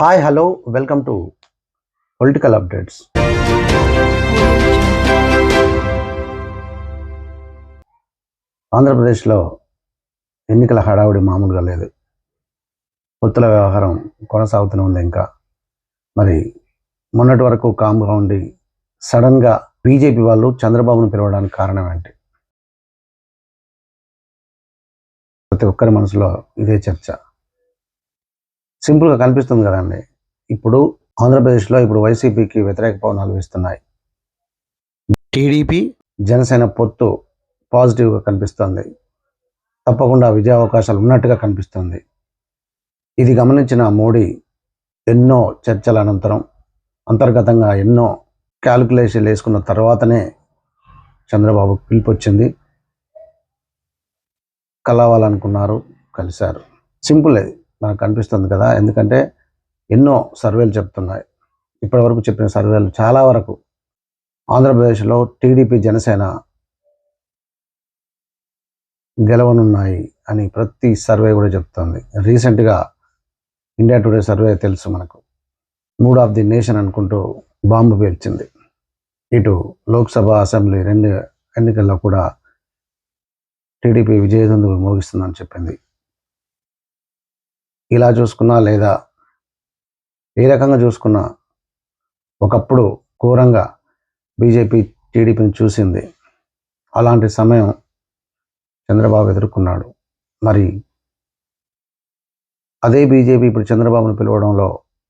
Hi hello welcome to political updates. ఆంధ్రప్రదేశ్లో ఎన్నికల హడావుడి మామూలుగా లేదు. పొత్తుల వ్యవహారం కొనసాగుతూనే ఉంది ఇంకా. మరి మొన్నటి వరకు కామ్గా ఉండి సడన్గా బీజేపీ వాళ్ళు చంద్రబాబును పిలవడానికి కారణం ఏంటి? ప్రతి ఒక్కరి మనసులో ఇదే చర్చ. సింపుల్గా కనిపిస్తుంది కదండి. ఇప్పుడు ఆంధ్రప్రదేశ్లో ఇప్పుడు వైసీపీకి వ్యతిరేక పవనాలు వీస్తున్నాయి. టీడీపీ? జనసేన పొత్తు పాజిటివ్గా కనిపిస్తుంది. తప్పకుండా విజయ అవకాశాలు ఉన్నట్టుగా కనిపిస్తుంది. ఇది గమనించిన మోడీ ఎన్నో చర్చల అనంతరం అంతర్గతంగా ఎన్నో క్యాలిక్యులేషన్లు వేసుకున్న తర్వాతనే చంద్రబాబు పిలుపు వచ్చింది కలవాలనుకున్నారు కలిశారు. సింపుల్ అది. మనకు కనిపిస్తుంది కదా. ఎందుకంటే ఎన్నో సర్వేలు చెప్తున్నాయి. ఇప్పటివరకు చెప్పిన సర్వేలు చాలా వరకు ఆంధ్రప్రదేశ్లో టీడీపీ జనసేన గెలవనున్నాయి అని ప్రతి సర్వే కూడా చెప్తుంది. రీసెంట్గా ఇండియా టుడే సర్వే తెలుసు మనకు. మూడ్ ఆఫ్ ది నేషన్ అనుకుంటూ బాంబు పేల్చింది. ఇటు లోక్సభ అసెంబ్లీ రెండు ఎన్నికల్లో కూడా టీడీపీ విజయదందులు మోగిస్తుందని చెప్పింది. ఇలా చూసుకున్నా లేదా ఏ రకంగా చూసుకున్నా ఒకప్పుడు ఘోరంగా బీజేపీ టీడీపీని చూసింది. అలాంటి సమయం చంద్రబాబు ఎదుర్కొన్నాడు. మరి అదే బీజేపీ ఇప్పుడు చంద్రబాబును పిలవడంలో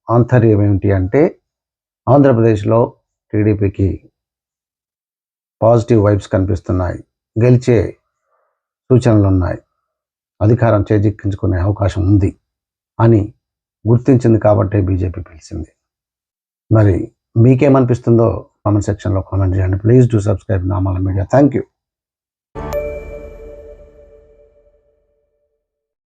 ఆంతర్యం ఏమిటి అంటే ఆంధ్రప్రదేశ్లో టీడీపీకి పాజిటివ్ వైబ్స్ కనిపిస్తున్నాయి. గెలిచే సూచనలు ఉన్నాయి అధికారం చేజిక్కించుకునే అవకాశం ఉంది. అని గుర్తించింది కాబట్టే బీజేపీ పిలిచింది. మరి మీకేమనిపిస్తుందో కామెంట్ సెక్షన్లో కామెంట్ చేయండి. Please do subscribe Namala media. Thank you